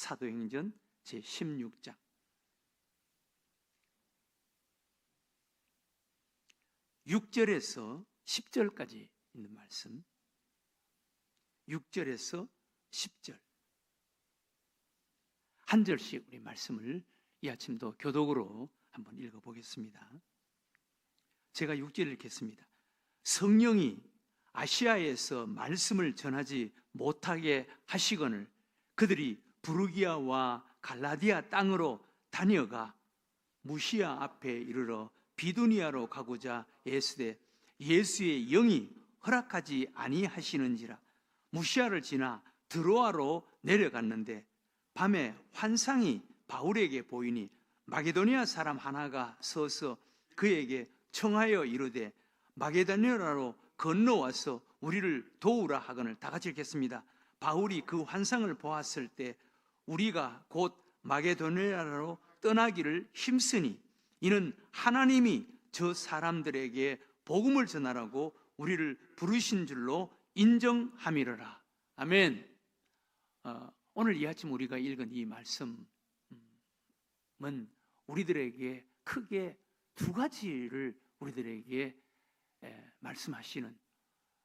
사도행전 제 16장 6절에서 10절까지 있는 말씀. 6절에서 10절. 한 절씩 우리 말씀을 이 아침도 교독으로 한번 읽어 보겠습니다. 제가 6절을 읽겠습니다. 성령이 아시아에서 말씀을 전하지 못하게 하시거늘 그들이 부르기아와 갈라디아 땅으로 다녀가 무시아 앞에 이르러 비두니아로 가고자 예수되 예수의 영이 허락하지 아니하시는지라 무시아를 지나 드로아로 내려갔는데 밤에 환상이 바울에게 보이니 마게도니아 사람 하나가 서서 그에게 청하여 이르되 마게도니아로 건너와서 우리를 도우라 하거늘 다 같이 읽겠습니다. 바울이 그 환상을 보았을 때 우리가 곧 마게도니아로 떠나기를 힘쓰니 이는 하나님이 저 사람들에게 복음을 전하라고 우리를 부르신 줄로 인정함이러라. 아멘. 어, 오늘 이 아침 우리가 읽은 이 말씀은 우리들에게 크게 두 가지를 우리들에게 에, 말씀하시는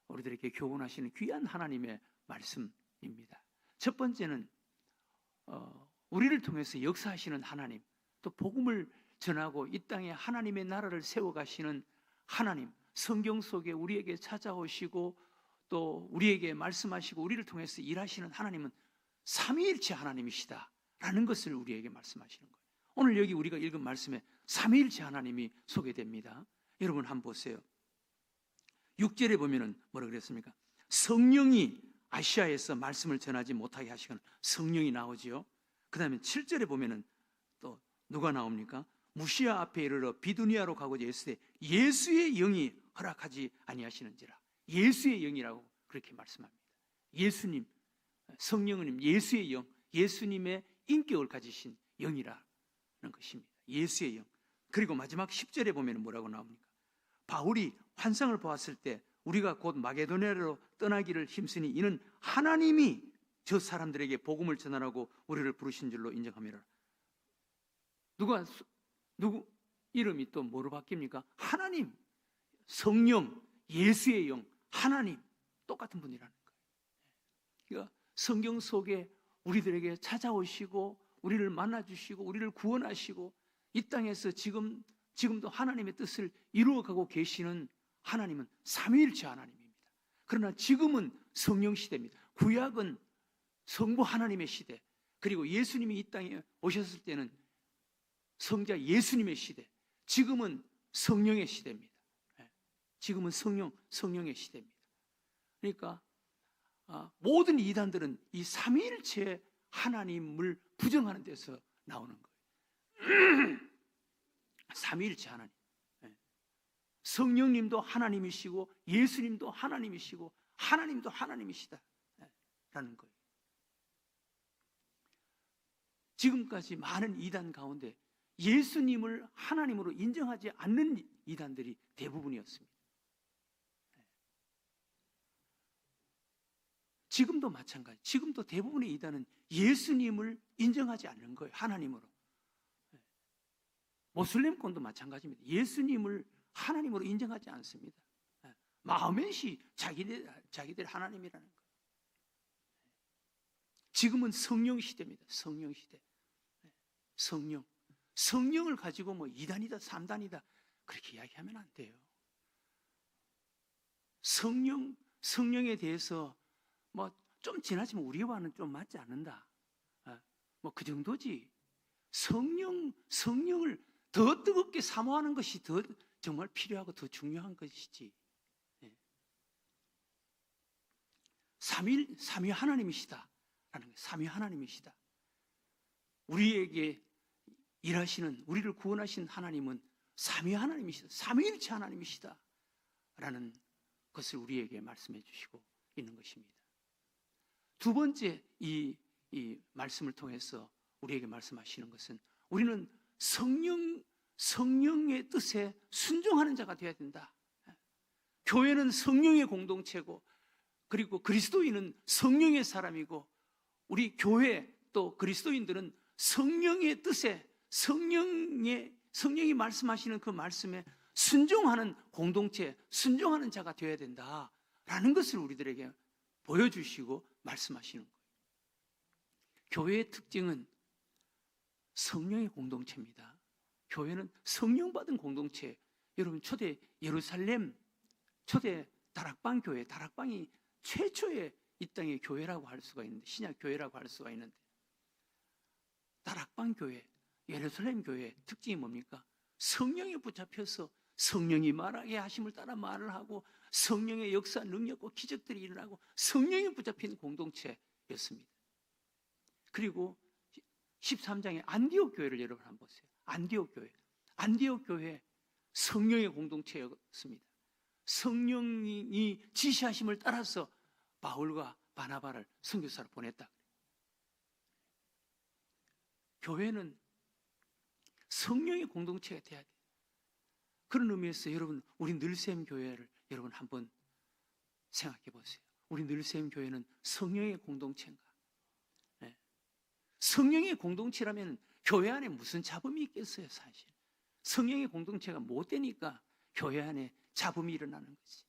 우리들에게 교훈하시는 귀한 하나님의 말씀입니다. 첫 번째는 어, 우리를 통해서 역사하시는 하나님, 또 복음을 전하고 이 땅에 하나님의 나라를 세워가시는 하나님, 성경 속에 우리에게 찾아오시고 또 우리에게 말씀하시고 우리를 통해서 일하시는 하나님은 삼위일체 하나님이시다라는 것을 우리에게 말씀하시는 거예요. 오늘 여기 우리가 읽은 말씀에 삼위일체 하나님이 소개됩니다. 여러분 한번 보세요. 6절에 보면은 뭐라 그랬습니까? 성령이 아시아에서 말씀을 전하지 못하게 하시거나 성령이 나오지요. 그 다음에 7절에 보면은 또 누가 나옵니까? 무시아 앞에 이르러 비두니아로 가고자 예수되 예수의 영이 허락하지 아니하시는지라. 예수의 영이라고 그렇게 말씀합니다. 예수님, 성령은 예수의 영, 예수님의 인격을 가지신 영이라는 것입니다. 예수의 영. 그리고 마지막 10절에 보면 뭐라고 나옵니까? 바울이 환상을 보았을 때 우리가 곧 마게도니아로 떠나기를 힘쓰니 이는 하나님이 저 사람들에게 복음을 전하라고 우리를 부르신 줄로 인정합니다. 누가 누구 이름이 또 뭐로 바뀝니까? 하나님, 성령, 예수의 영, 하나님 똑같은 분이라는 거예요. 그러니까 성경 속에 우리들에게 찾아오시고 우리를 만나 주시고 우리를 구원하시고 이 땅에서 지금 지금도 하나님의 뜻을 이루어가고 계시는 하나님은 삼위일체 하나님입니다. 그러나 지금은 성령 시대입니다. 구약은 성부 하나님의 시대, 그리고 예수님이 이 땅에 오셨을 때는 성자 예수님의 시대, 지금은 성령의 시대입니다. 예. 지금은 성령, 성령의 시대입니다. 그러니까 아, 모든 이단들은 이 삼위일체 하나님을 부정하는 데서 나오는 거예요. 삼위일체 하나님. 예. 성령님도 하나님이시고 예수님도 하나님이시고 하나님도 하나님이시다. 예. 라는 거예요. 지금까지 많은 이단 가운데 예수님을 하나님으로 인정하지 않는 이단들이 대부분이었습니다. 지금도 마찬가지. 지금도 대부분의 이단은 예수님을 인정하지 않는 거예요. 하나님으로. 모슬렘권도 마찬가지입니다. 예수님을 하나님으로 인정하지 않습니다. 마음에시 자기들, 자기들 하나님이라는 거예요. 지금은 성령 시대입니다. 성령 시대. 성령. 성령을 가지고 뭐 2단이다, 3단이다. 그렇게 이야기하면 안 돼요. 성령, 성령에 대해서 뭐 좀 지나치면 우리와는 좀 맞지 않는다. 뭐 그 정도지. 성령, 성령을 더 뜨겁게 사모하는 것이 더 정말 필요하고 더 중요한 것이지. 예. 삼일, 삼위 하나님이시다. 라는 거예요. 삼위 하나님이시다. 우리에게 일하시는 우리를 구원하신 하나님은 삼위 하나님이시다. 삼위일체 하나님이시다. 라는 것을 우리에게 말씀해 주시고 있는 것입니다. 두 번째 이, 이 말씀을 통해서 우리에게 말씀하시는 것은 우리는 성령 성령의 뜻에 순종하는 자가 되어야 된다. 교회는 성령의 공동체고 그리고 그리스도인은 성령의 사람이고 우리 교회 또 그리스도인들은 성령의 뜻에 성령의 성령이 말씀하시는 그 말씀에 순종하는 공동체, 순종하는 자가 되어야 된다라는 것을 우리들에게 보여주시고 말씀하시는 거예요. 교회의 특징은 성령의 공동체입니다. 교회는 성령 받은 공동체. 여러분 초대 예루살렘 초대 다락방 교회, 다락방이 최초의 이 땅의 교회라고 할 수가 있는데 신약 교회라고 할 수가 있는데 다락방 교회, 예루살렘 교회 특징이 뭡니까? 성령에 붙잡혀서 성령이 말하게 하심을 따라 말을 하고 성령의 역사, 능력과 기적들이 일어나고 성령에 붙잡힌 공동체였습니다. 그리고 13장의 안디옥 교회를 여러분 한번 보세요. 안디옥 교회. 안디옥 교회 성령의 공동체였습니다. 성령이 지시하심을 따라서 바울과 바나바를 선교사를 보냈다. 교회는 성령의 공동체가 돼야 돼. 그런 의미에서 여러분 우리 늘샘 교회를 여러분 한번 생각해 보세요. 우리 늘샘 교회는 성령의 공동체인가? 네. 성령의 공동체라면 교회 안에 무슨 잡음이 있겠어요, 사실. 성령의 공동체가 못 되니까 교회 안에 잡음이 일어나는 거지.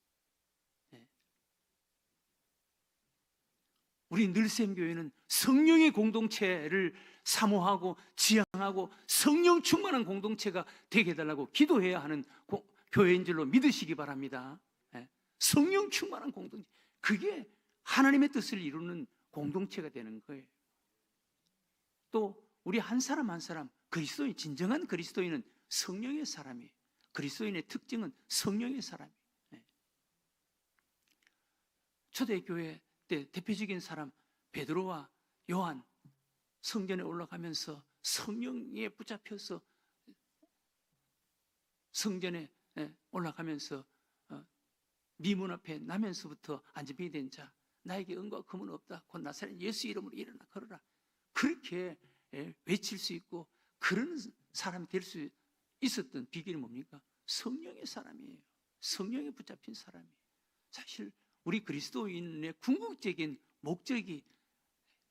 네. 우리 늘샘 교회는 성령의 공동체를 사모하고 지향하고 성령 충만한 공동체가 되게 해달라고 기도해야 하는 고, 교회인 줄로 믿으시기 바랍니다. 네. 성령 충만한 공동체. 그게 하나님의 뜻을 이루는 공동체가 되는 거예요. 또 우리 한 사람 한 사람 그리스도인 진정한 그리스도인은 성령의 사람이에요. 그리스도인의 특징은 성령의 사람이에요. 네. 초대교회 때 대표적인 사람 베드로와 요한 성전에 올라가면서 성령에 붙잡혀서 성전에 예, 올라가면서 어, 미문 앞에 나면서부터 안전병이 된 자, 나에게 은과 금은 없다. 곧 나사렛 예수 이름으로 일어나 걸어라. 그렇게 예, 외칠 수 있고 그런 사람이 될 수 있었던 비결이 뭡니까? 성령의 사람이에요. 성령에 붙잡힌 사람이에요. 사실 우리 그리스도인의 궁극적인 목적이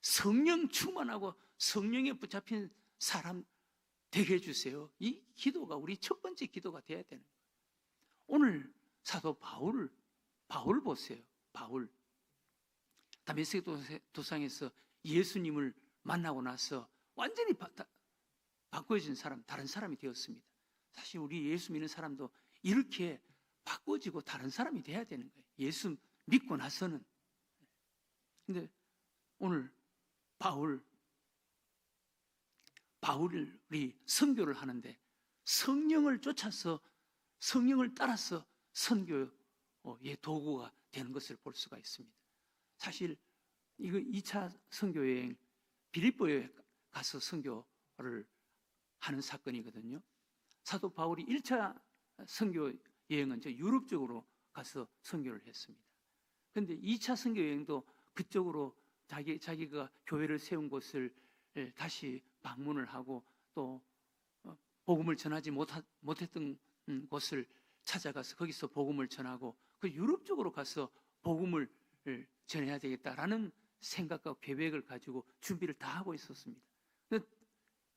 성령 충만하고 성령에 붙잡힌 사람 되게 해주세요. 이 기도가 우리 첫 번째 기도가 돼야 되는 거예요. 오늘 사도 바울, 바울 보세요. 바울. 다메섹 도상에서 예수님을 만나고 나서 완전히 바, 바꿔진 사람, 다른 사람이 되었습니다. 사실 우리 예수 믿는 사람도 이렇게 바꿔지고 다른 사람이 돼야 되는 거예요. 예수 믿고 나서는. 근데 오늘 바울, 바울이 선교를 하는데 성령을 쫓아서 성령을 따라서 선교의 도구가 되는 것을 볼 수가 있습니다. 사실 이거 2차 선교 여행 빌립보에 가서 선교를 하는 사건이거든요. 사도 바울이 1차 선교 여행은 저 유럽 쪽으로 가서 선교를 했습니다. 그런데 2차 선교 여행도 그쪽으로 자기 자기가 교회를 세운 곳을 예, 다시 방문을 하고 또 어, 복음을 전하지 못하, 못했던 음, 곳을 찾아가서 거기서 복음을 전하고 그 유럽 쪽으로 가서 복음을 예, 전해야 되겠다라는 생각과 계획을 가지고 준비를 다 하고 있었습니다.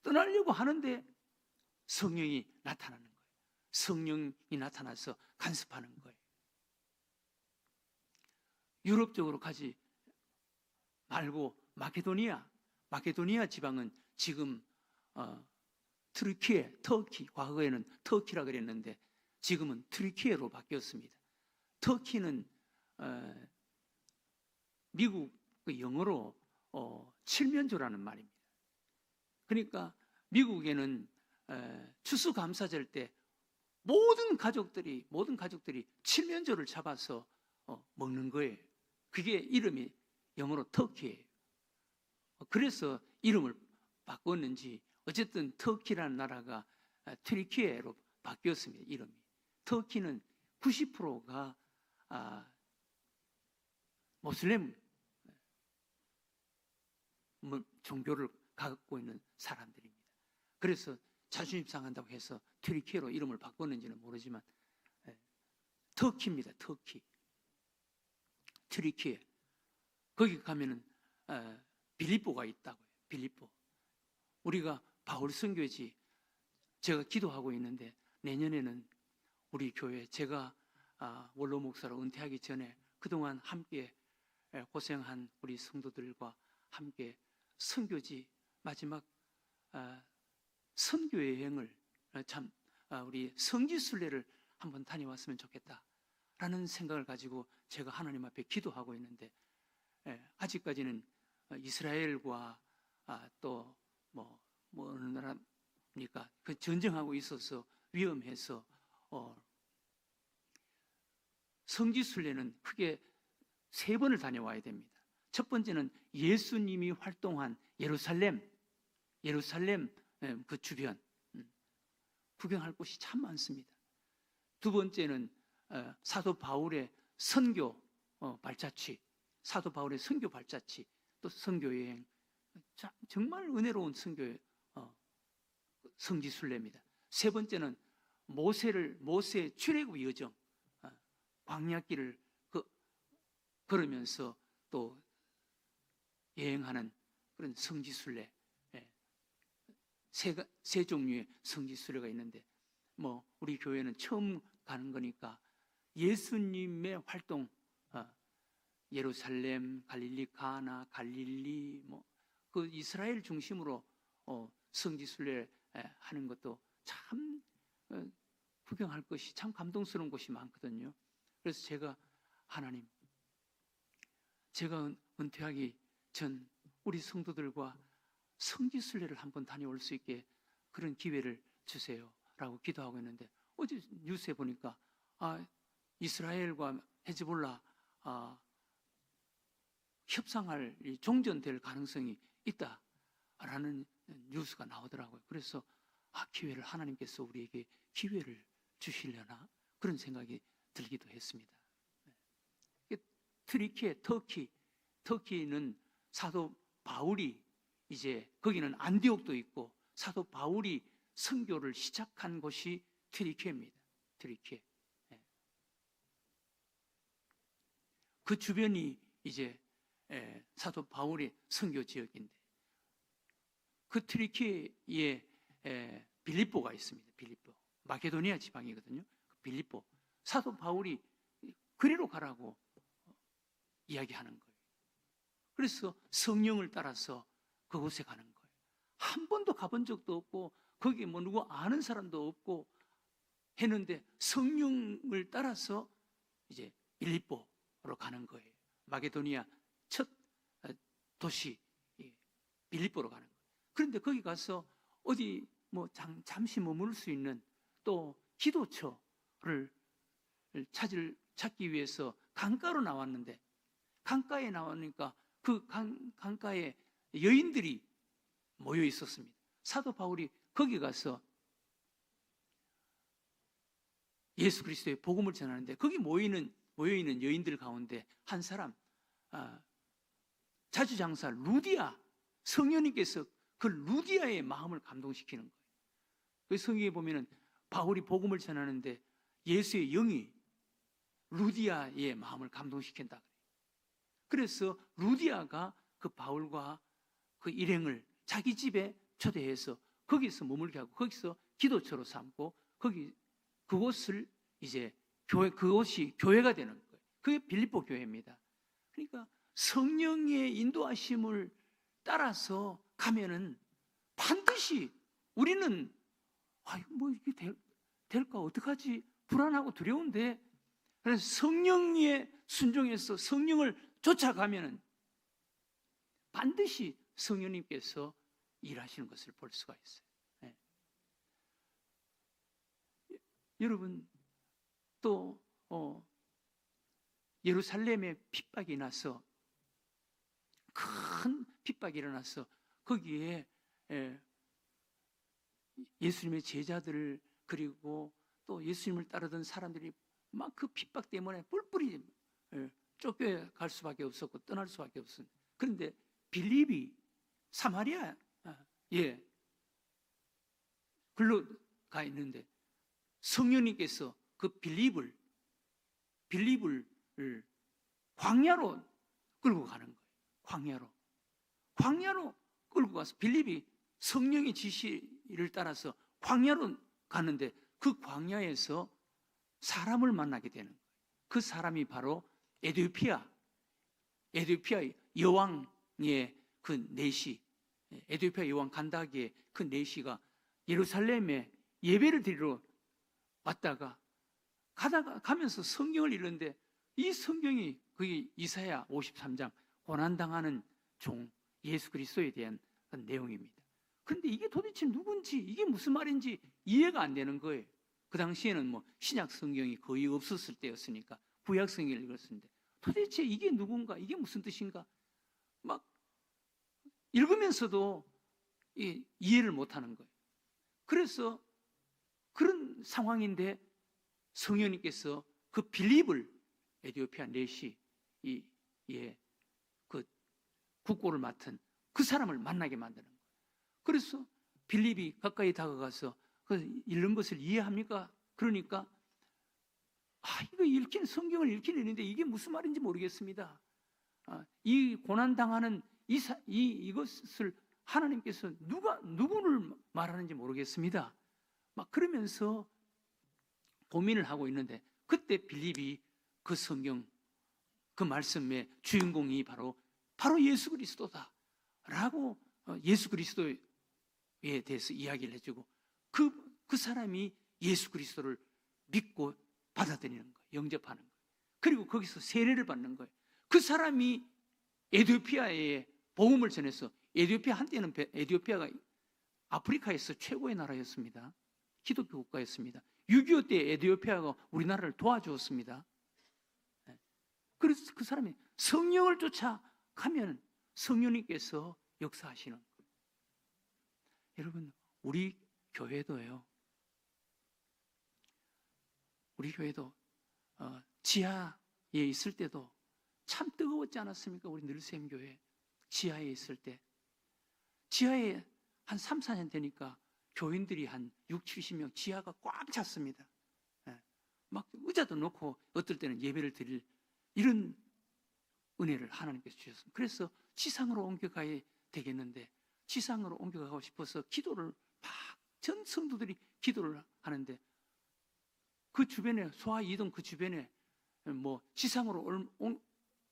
떠나려고 하는데 성령이 나타나는 거예요. 성령이 나타나서 간섭하는 거예요. 유럽 쪽으로 가지 말고 마케도니아, 마케도니아 지방은 지금 어, 트르키에, 터키, 과거에는 터키라 그랬는데 지금은 트르키에로 바뀌었습니다. 터키는 어, 미국 그 영어로 어, 칠면조라는 말입니다. 그러니까 미국에는 에, 추수감사절 때 모든 가족들이 모든 가족들이 칠면조를 잡아서 어, 먹는 거예요. 그게 이름이 영어로 터키예요. 그래서 이름을 바꿨는지 어쨌든 터키라는 나라가 트리키에로 바뀌었습니다. 이름이. 터키는 90%가 아, 모슬렘 뭐, 종교를 갖고 있는 사람들입니다. 그래서 자존심 상한다고 해서 트리키로 이름을 바꿨는지는 모르지만 예, 터키입니다. 터키. 트리키에. 거기 가면은 어, 빌립보가 있다고요. 빌립보. 우리가 바울 선교지 제가 기도하고 있는데 내년에는 우리 교회 제가 아, 원로 목사로 은퇴하기 전에 그동안 함께 에, 고생한 우리 성도들과 함께 선교지 마지막 아, 선교 여행을 아, 참 아, 우리 성지 순례를 한번 다녀왔으면 좋겠다라는 생각을 가지고 제가 하나님 앞에 기도하고 있는데 에, 아직까지는 어, 이스라엘과 아, 또뭐 뭐 어느 나라입니까? 그 전쟁하고 있어서 위험해서 어, 성지 순례는 크게 세 번을 다녀와야 됩니다. 첫 번째는 예수님이 활동한 예루살렘, 예루살렘 예, 그 주변 음, 구경할 곳이 참 많습니다. 두 번째는 어, 사도 바울의 선교 어, 발자취, 사도 바울의 선교 발자취, 또 선교 여행, 자, 정말 은혜로운 선교 어, 성지 순례입니다. 세 번째는 모세를 모세 출애굽 여정 어, 광야길을 그, 걸으면서 또 여행하는 그런 성지 순례 예. 세, 가- 세 종류의 성지 순례가 있는데 뭐 우리 교회는 처음 가는 거니까 예수님의 활동 어, 예루살렘, 갈릴리 가나, 갈릴리 뭐 그 이스라엘 중심으로 어, 성지 순례 하는 것도 참 어, 구경할 것이 참 감동스러운 곳이 많거든요. 그래서 제가 하나님, 제가 은- 은퇴하기 전 우리 성도들과 성지 순례를 한번 다녀올 수 있게 그런 기회를 주세요 라고 기도하고 있는데 어제 뉴스에 보니까 아 이스라엘과 헤즈볼라 아, 협상할 이 종전될 가능성이 있다라는 뉴스가 나오더라고요. 그래서 아 기회를 하나님께서 우리에게 기회를 주시려나 그런 생각이 들기도 했습니다. 네. 트리키에 터키, 터키는 사도 바울이 이제 거기는 안디옥도 있고 사도 바울이 선교를 시작한 곳이 트리키입니다. 트리키. 예. 그 주변이 이제 예, 사도 바울의 선교 지역인데 그 트리키에 에, 빌립보가 있습니다. 빌립보. 마케도니아 지방이거든요. 그 빌립보. 사도 바울이 그리로 가라고 이야기하는 거예요. 그래서 성령을 따라서 그곳에 가는 거예요. 한 번도 가본 적도 없고 거기 뭐 누구 아는 사람도 없고 했는데 성령을 따라서 이제 빌립보로 가는 거예요. 마게도니아 첫 도시 예, 빌립보로 가는 거예요. 그런데 거기 가서 어디 뭐 잠, 잠시 머물 수 있는 또 기도처를 찾을 찾기 위해서 강가로 나왔는데 강가에 나오니까 그 강, 강가에 여인들이 모여 있었습니다. 사도 바울이 거기 가서 예수 그리스도의 복음을 전하는데 거기 모이는 모여 있는 여인들 가운데 한 사람 아, 자주장사 루디아 성령님께서 그 루디아의 마음을 감동시키는 거예요. 그 성경에 보면은 바울이 복음을 전하는데 예수의 영이 루디아의 마음을 감동시킨다. 그래서 루디아가 그 바울과 그 일행을 자기 집에 초대해서 거기서 머물게 하고 거기서 기도처로 삼고 거기 그곳을 이제 교회 그곳이 교회가 되는 거예요. 그게 빌립보 교회입니다. 그러니까 성령의 인도하심을 따라서 가면은 반드시 우리는 아, 뭐 이게 될, 될까 어떡하지 불안하고 두려운데 그래서 성령의 순종해서 성령을 쫓아가면은 반드시 성령님께서 일하시는 것을 볼 수가 있어요. 네. 여러분 또 어, 예루살렘에 핍박이 나서 큰 핍박이 일어나서 거기에 예, 예수님의 제자들을 그리고 또 예수님을 따르던 사람들이 막 그 핍박 때문에 뿔뿔이 예, 쫓겨갈 수밖에 없었고 떠날 수밖에 없었는데 그런데 빌립이 사마리아 예 글로 가 있는데 성령님께서 그 빌립을 빌립을 광야로 끌고 가는 거예요. 광야로 광야로 끌고 가서 빌립이 성령의 지시를 따라서 광야로 가는데 그 광야에서 사람을 만나게 되는 거예요. 그 사람이 바로 에디오피아, 에디오피아 여왕의 그 내시, 에디오피아 여왕 간다기의 그 내시가 예루살렘에 예배를 드리러 왔다가 가다가 가면서 성경을 읽는데 이 성경이 그게 이사야 53장 고난 당하는 종 예수 그리스도에 대한 그 내용입니다. 그런데 이게 도대체 누군지 이게 무슨 말인지 이해가 안 되는 거예요. 그 당시에는 뭐 신약 성경이 거의 없었을 때였으니까 구약 성경을 읽었는데 도대체 이게 누군가 이게 무슨 뜻인가 막 읽으면서도 이- 이해를 못 하는 거예요. 그래서 그런 상황인데 성령님께서 그 빌립을 에디오피아 내시 이 예, 그 국고를 맡은 그 사람을 만나게 만드는 거예요. 그래서 빌립이 가까이 다가가서 그 읽는 것을 이해합니까? 그러니까 아 이거 읽긴 성경을 읽긴 했는데 이게 무슨 말인지 모르겠습니다. 아, 이 고난 당하는 이, 사- 이 이것을 하나님께서 누가 누구를 말하는지 모르겠습니다. 막 그러면서 고민을 하고 있는데 그때 빌립이 그 성경 그 말씀의 주인공이 바로 바로 예수 그리스도다라고 어, 예수 그리스도에 대해서 이야기를 해주고 그그 사람이 예수 그리스도를 믿고 받아들이는 거예요. 영접하는 거예요. 그리고 거기서 세례를 받는 거예요. 그 사람이 에디오피아에 복음을 전해서 에디오피아 한때는 베- 에디오피아가 아프리카에서 최고의 나라였습니다. 기독교 국가였습니다. 6.25 때 에디오피아가 우리나라를 도와주었습니다. 네. 그래서 그 사람이 성령을 쫓아가면 성령님께서 역사하시는 거예요. 여러분, 우리 교회도요. 우리 교회도 어, 지하에 있을 때도 참 뜨거웠지 않았습니까? 우리 늘샘 교회 지하에 있을 때 지하에 한 3, 4년 되니까 교인들이 한 6, 70명 지하가 꽉 찼습니다. 예. 막 의자도 놓고 어떨 때는 예배를 드릴 이런 은혜를 하나님께서 주셨습니다. 그래서 지상으로 옮겨가야 되겠는데 지상으로 옮겨가고 싶어서 기도를 막 전 성도들이 기도를 하는데 그 주변에 소아 이동 그 주변에 뭐 지상으로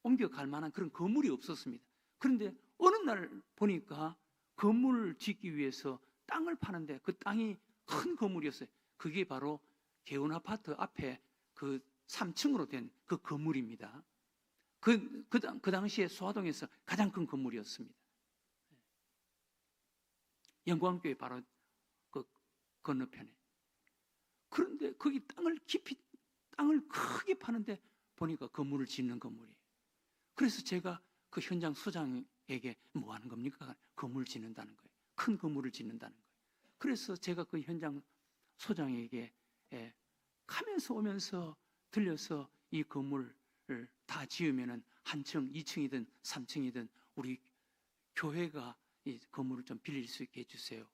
옮겨갈 만한 그런 건물이 없었습니다. 그런데 어느 날 보니까 건물을 짓기 위해서 땅을 파는데 그 땅이 큰 건물이었어요. 그게 바로 개운 아파트 앞에 그 3층으로 된 그 건물입니다. 그, 그, 당- 그 당시에 소화동에서 가장 큰 건물이었습니다. 영광교회 바로 그 건너편에. 그런데 거기 땅을 깊이, 땅을 크게 파는데 보니까 건물을 짓는 건물이에요. 그래서 제가 그 현장 소장에게 뭐 하는 겁니까? 건물 짓는다는 거예요. 큰 건물을 짓는다는 거예요. 그래서 제가 그 현장 소장에게 예, 가면서 오면서 들려서 이 건물을 다 지으면은 한 층, 이층이든 삼층이든 우리 교회가 이 건물을 좀 빌릴 수 있게 해주세요.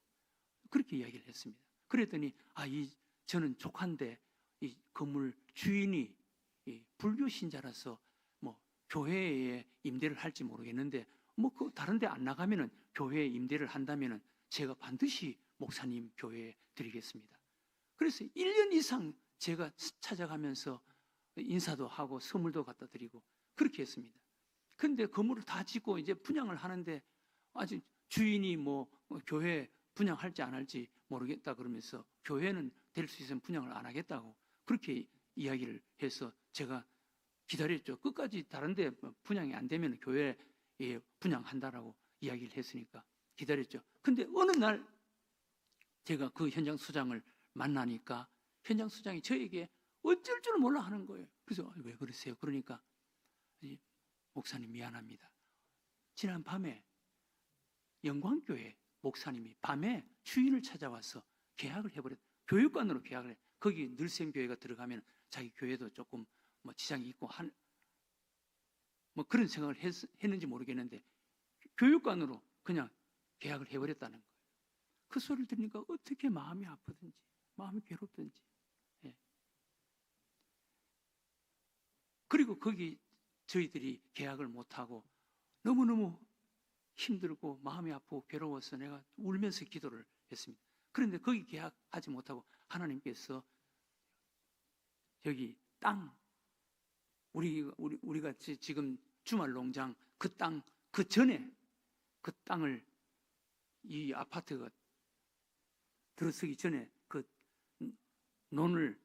그렇게 이야기를 했습니다. 그랬더니 아, 이 저는 족한데 이 건물 주인이 이 불교 신자라서 뭐 교회에 임대를 할지 모르겠는데 뭐 그 다른 데 안 나가면은 교회에 임대를 한다면은 제가 반드시 목사님 교회에 드리겠습니다. 그래서 1년 이상 제가 찾아가면서 인사도 하고 선물도 갖다 드리고 그렇게 했습니다. 근데 건물을 다 짓고 이제 분양을 하는데 아직 주인이 뭐 교회 분양할지 안 할지 모르겠다 그러면서 교회는 될 수 있으면 분양을 안 하겠다고 그렇게 이야기를 해서 제가 기다렸죠. 끝까지 다른데 분양이 안 되면 교회에 분양한다라고 이야기를 했으니까 기다렸죠. 근데 어느 날 제가 그 현장 수장을 만나니까 현장 수장이 저에게 어쩔 줄 몰라 하는 거예요. 그래서 아, 왜 그러세요? 그러니까 이 목사님 미안합니다. 지난 밤에 영광교회 목사님이 밤에 주인을 찾아와서 계약을 해버렸. 교육관으로 계약을 해. 거기 늘샘 교회가 들어가면 자기 교회도 조금 뭐 지장이 있고 한 뭐 그런 생각을 했, 했는지 모르겠는데 교육관으로 그냥 계약을 해버렸다는 거예요. 그 소리를 들으니까 어떻게 마음이 아프든지 마음이 괴롭든지 예. 그리고 거기 저희들이 계약을 못하고 너무너무 힘들고 마음이 아프고 괴로워서 내가 울면서 기도를 했습니다. 그런데 거기 계약하지 못하고 하나님께서 여기 땅 우리 우리 우리가 지- 지금 주말 농장 그 땅 그 전에 그 땅을 이 아파트가 들어서기 전에 그 논을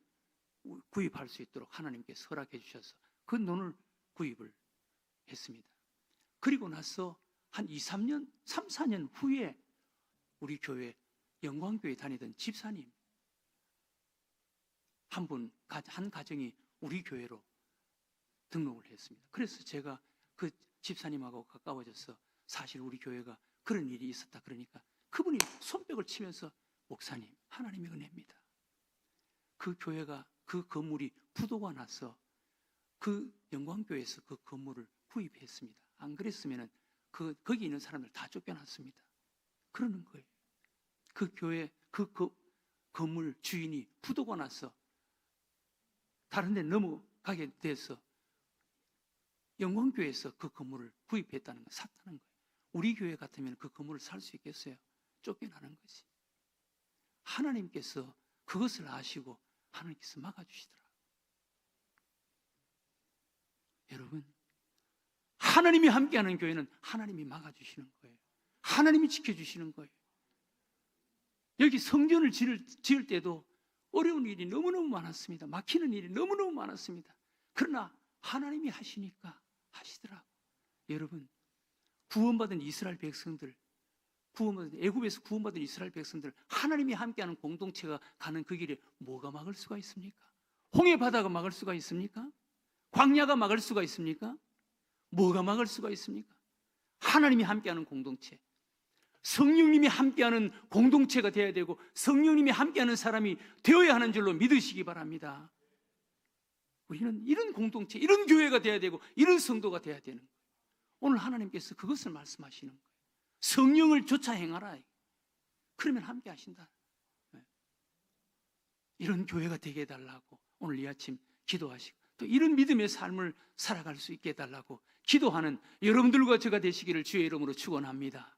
구입할 수 있도록 하나님께서 허락해 주셔서 그 논을 구입을 했습니다. 그리고 나서 한 2, 3년, 3, 4년 후에 우리 교회 영광교회 다니던 집사님 한 분, 한 가정이 우리 교회로 등록을 했습니다. 그래서 제가 그 집사님하고 가까워져서 사실 우리 교회가 그런 일이 있었다 그러니까 그분이 손뼉을 치면서 목사님, 하나님의 은혜입니다. 그 교회가 그 건물이 부도가 나서 그 영광교회에서 그 건물을 구입했습니다. 안 그랬으면은 그 거기 있는 사람들 다 쫓겨났습니다. 그러는 거예요. 그 교회 그, 그 건물 주인이 부도가 나서 다른 데 넘어가게 돼서 영광교회에서 그 건물을 구입했다는 거, 샀다는 거예요. 우리 교회 같으면 그 건물을 살 수 있겠어요? 쫓겨나는 거지. 하나님께서 그것을 아시고 하나님께서 막아주시더라. 여러분, 하나님이 함께하는 교회는 하나님이 막아주시는 거예요. 하나님이 지켜주시는 거예요. 여기 성전을 지을, 지을 때도 어려운 일이 너무너무 많았습니다. 막히는 일이 너무너무 많았습니다. 그러나 하나님이 하시니까 하시더라고. 여러분, 구원받은 이스라엘 백성들, 구원받은 애굽에서 구원받은 이스라엘 백성들, 하나님이 함께하는 공동체가 가는 그 길에 뭐가 막을 수가 있습니까? 홍해 바다가 막을 수가 있습니까? 광야가 막을 수가 있습니까? 뭐가 막을 수가 있습니까? 하나님이 함께하는 공동체. 성령님이 함께하는 공동체가 되어야 되고 성령님이 함께하는 사람이 되어야 하는 줄로 믿으시기 바랍니다. 우리는 이런 공동체, 이런 교회가 되어야 되고 이런 성도가 되어야 되는 거예요. 오늘 하나님께서 그것을 말씀하시는. 성령을 쫓아 행하라. 그러면 함께 하신다. 네. 이런 교회가 되게 해달라고 오늘 이 아침 기도하시고 또 이런 믿음의 삶을 살아갈 수 있게 해달라고 기도하는 여러분들과 제가 되시기를 주의 이름으로 축원합니다.